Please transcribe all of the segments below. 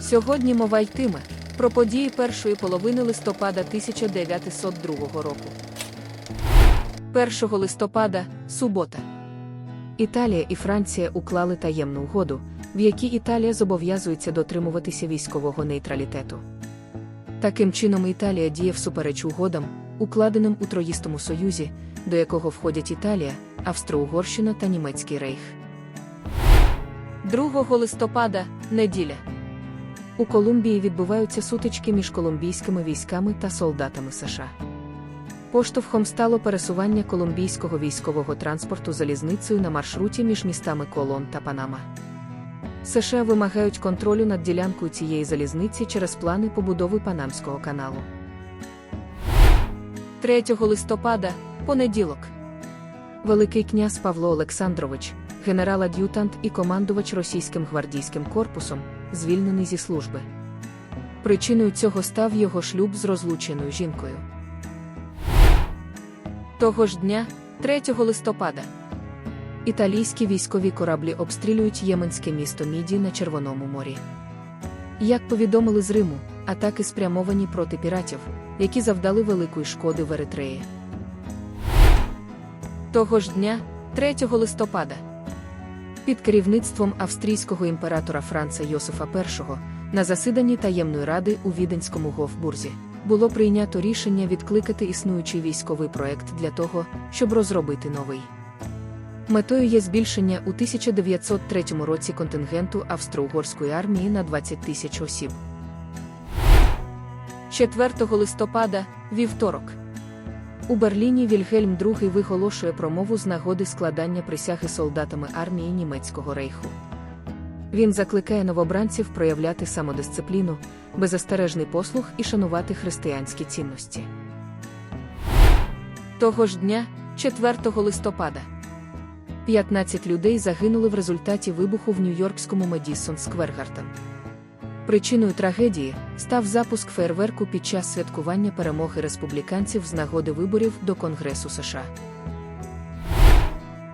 Сьогодні мова йтиме про події першої половини листопада 1902 року. 1 листопада субота. Італія і Франція уклали таємну угоду, в якій Італія зобов'язується дотримуватися військового нейтралітету. Таким чином, Італія діє всупереч угодам, укладеним у Троїстому Союзі, до якого входять Італія, Австро-Угорщина та Німецький рейх. 2 листопада неділя. У Колумбії відбуваються сутички між колумбійськими військами та солдатами США. Поштовхом стало пересування колумбійського військового транспорту залізницею на маршруті між містами Колон та Панама. США вимагають контролю над ділянкою цієї залізниці через плани побудови Панамського каналу. 3 листопада, понеділок. Великий князь Павло Олександрович, генерал-ад'ютант і командувач російським гвардійським корпусом, звільнений зі служби. Причиною цього став його шлюб з розлученою жінкою. Того ж дня, 3 листопада, італійські військові кораблі обстрілюють єменське місто Міді на Червоному морі. Як повідомили з Риму, атаки спрямовані проти піратів, які завдали великої шкоди в Еритреї. Того ж дня, 3 листопада, під керівництвом австрійського імператора Франца Йосифа І на засіданні таємної ради у Віденському Гофбурзі було прийнято рішення відкликати існуючий військовий проект для того, щоб розробити новий. Метою є збільшення у 1903 році контингенту австро-угорської армії на 20 тисяч осіб. 4 листопада, вівторок. У Берліні Вільгельм II виголошує промову з нагоди складання присяги солдатами армії німецького рейху. Він закликає новобранців проявляти самодисципліну, беззастережний послух і шанувати християнські цінності. Того ж дня, 4 листопада, 15 людей загинули в результаті вибуху в Нью-Йоркському Медісон Сквергартен. Причиною трагедії став запуск фейерверку під час святкування перемоги республіканців з нагоди виборів до Конгресу США.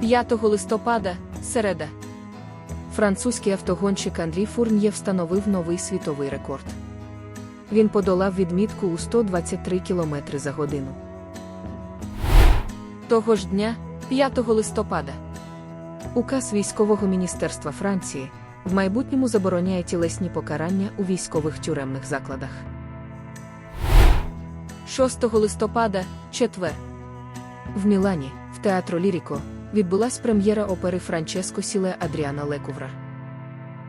5 листопада, середа. Французький автогонщик Андрій Фурньє встановив новий світовий рекорд. Він подолав відмітку у 123 км за годину. Того ж дня, 5 листопада, указ військового міністерства Франції в майбутньому забороняє тілесні покарання у військових тюремних закладах. 6 листопада, четвер. В Мілані, в театру Ліріко, відбулась прем'єра опери Франческо Сіле Адріана Лекувра.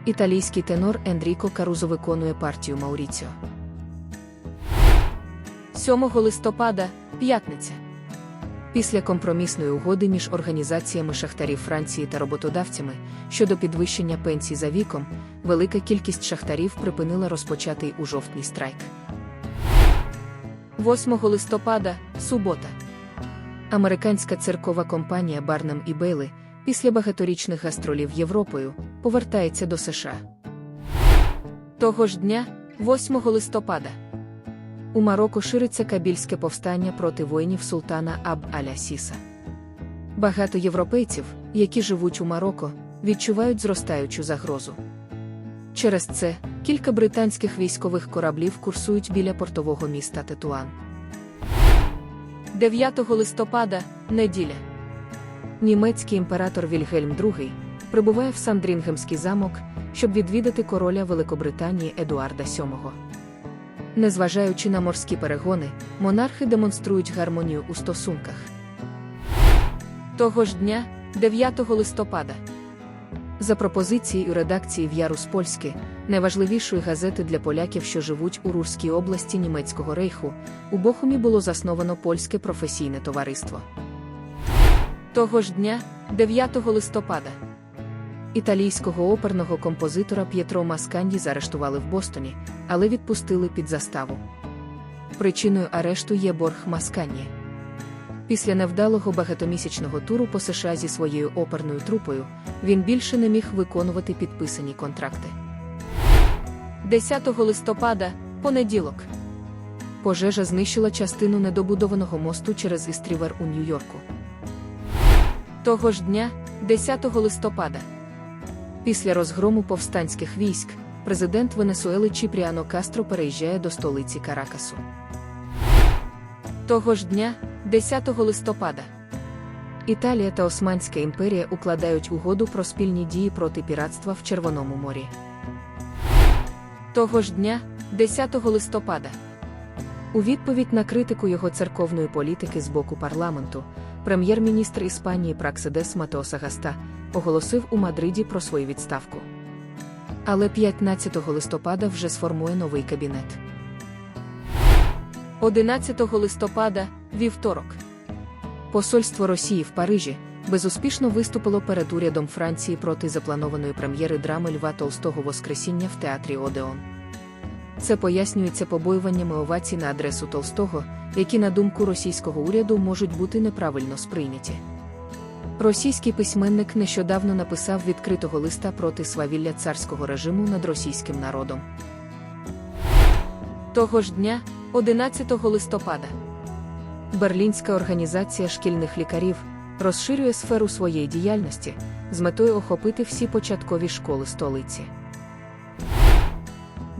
Італійський тенор Енріко Карузо виконує партію Мауріціо. 7 листопада, п'ятниця. Після компромісної угоди між організаціями шахтарів Франції та роботодавцями щодо підвищення пенсій за віком, велика кількість шахтарів припинила розпочатий у жовтні страйк. 8 листопада, субота. Американська церкова компанія Барнам і Бейли після багаторічних гастролів Європою повертається до США. Того ж дня, 8 листопада. У Марокко шириться кабільське повстання проти воїнів султана Аб Аля Сіса. Багато європейців, які живуть у Марокко, відчувають зростаючу загрозу. Через це кілька британських військових кораблів курсують біля портового міста Тетуан. 9 листопада, неділя. Німецький імператор Вільгельм II прибуває в Сандрінгемський замок, щоб відвідати короля Великобританії Едуарда VII. Незважаючи на морські перегони, монархи демонструють гармонію у стосунках. Того ж дня, 9 листопада, за пропозицією редакції В'ярус Польське, найважливішої газети для поляків, що живуть у Рурській області німецького рейху, у Бохумі було засновано польське професійне товариство. Того ж дня, 9 листопада, італійського оперного композитора П'єтро Масканді заарештували в Бостоні, але відпустили під заставу. Причиною арешту є борг Масканні. Після невдалого багатомісячного туру по США зі своєю оперною трупою він більше не міг виконувати підписані контракти. 10 листопада, понеділок. Пожежа знищила частину недобудованого мосту через Істрівер у Нью-Йорку. Того ж дня, 10 листопада. Після розгрому повстанських військ, президент Венесуели Чіпріано Кастро переїжджає до столиці Каракасу. Того ж дня, 10 листопада, Італія та Османська імперія укладають угоду про спільні дії проти піратства в Червоному морі. Того ж дня, 10 листопада, у відповідь на критику його церковної політики з боку парламенту, прем'єр-міністр Іспанії Праксидес Матео Сагаста оголосив у Мадриді про свою відставку. Але 15 листопада вже сформує новий кабінет. 11 листопада вівторок. Посольство Росії в Парижі безуспішно виступило перед урядом Франції проти запланованої прем'єри драми Льва Толстого Воскресіння в театрі Одеон. Це пояснюється побоюваннями овацій на адресу Толстого, які, на думку російського уряду, можуть бути неправильно сприйняті. Російський письменник нещодавно написав відкритого листа проти свавілля царського режиму над російським народом. Того ж дня, 11 листопада, Берлінська організація шкільних лікарів розширює сферу своєї діяльності з метою охопити всі початкові школи столиці.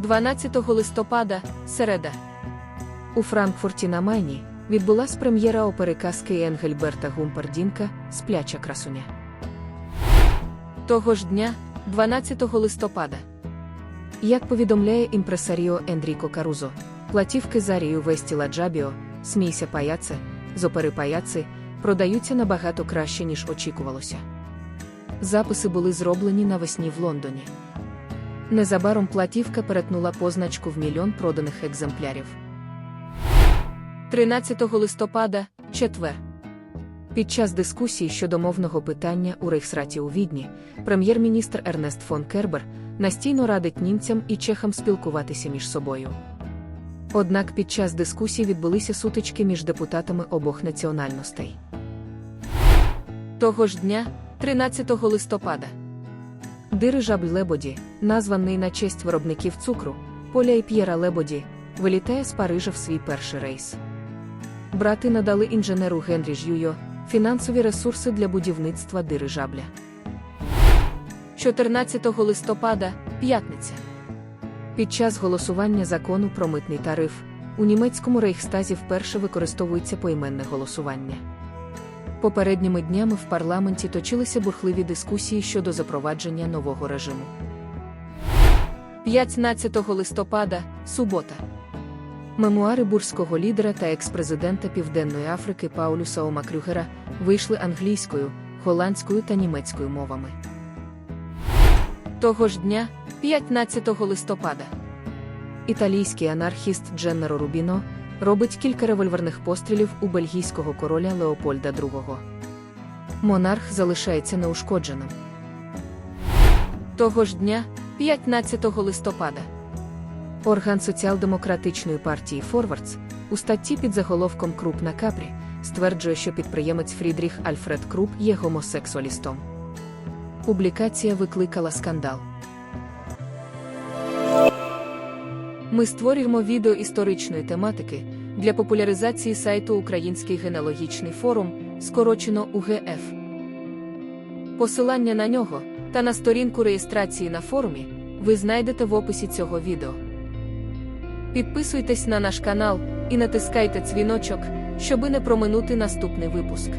12 листопада, середа. У Франкфурті на Майні відбулась прем'єра опери казки Енгельберта Гумпердінка Спляча красуня. Того ж дня, 12 листопада. Як повідомляє імпресаріо Енріко Карузо, платівки з арією Вестіла Джабіо, Смійся паяце, з опери паяци продаються набагато краще, ніж очікувалося. Записи були зроблені навесні в Лондоні. Незабаром платівка перетнула позначку в мільйон проданих екземплярів. 13 листопада, четвер. Під час дискусії щодо мовного питання у Рейхсраті у Відні, прем'єр-міністр Ернест фон Кербер настійно радить німцям і чехам спілкуватися між собою. Однак під час дискусії відбулися сутички між депутатами обох національностей. Того ж дня, 13 листопада, дирижабль Лебоді, названий на честь виробників цукру, Поля і П'єра Лебоді, вилітає з Парижа в свій перший рейс. Брати надали інженеру Генрі Жюйо фінансові ресурси для будівництва дирижабля. 14 листопада, п'ятниця. Під час голосування закону про митний тариф у німецькому рейхстазі вперше використовується поіменне голосування. Попередніми днями в парламенті точилися бурхливі дискусії щодо запровадження нового режиму. 15 листопада, субота. Мемуари бурського лідера та екс-президента Південної Африки Паулюса Ома Крюгера вийшли англійською, голландською та німецькою мовами. Того ж дня, 15 листопада, італійський анархіст Дженнеро Рубіно робить кілька револьверних пострілів у бельгійського короля Леопольда II. Монарх залишається неушкодженим. Того ж дня, 15 листопада, орган соціал-демократичної партії Форвардс у статті під заголовком Круп на капрі стверджує, що підприємець Фрідріх Альфред Круп є гомосексуалістом. Публікація викликала скандал. Ми створюємо відео історичної тематики для популяризації сайту Український генеалогічний форум, скорочено УГФ. Посилання на нього та на сторінку реєстрації на форумі ви знайдете в описі цього відео. Підписуйтесь на наш канал і натискайте дзвіночок, щоби не проминути наступний випуск.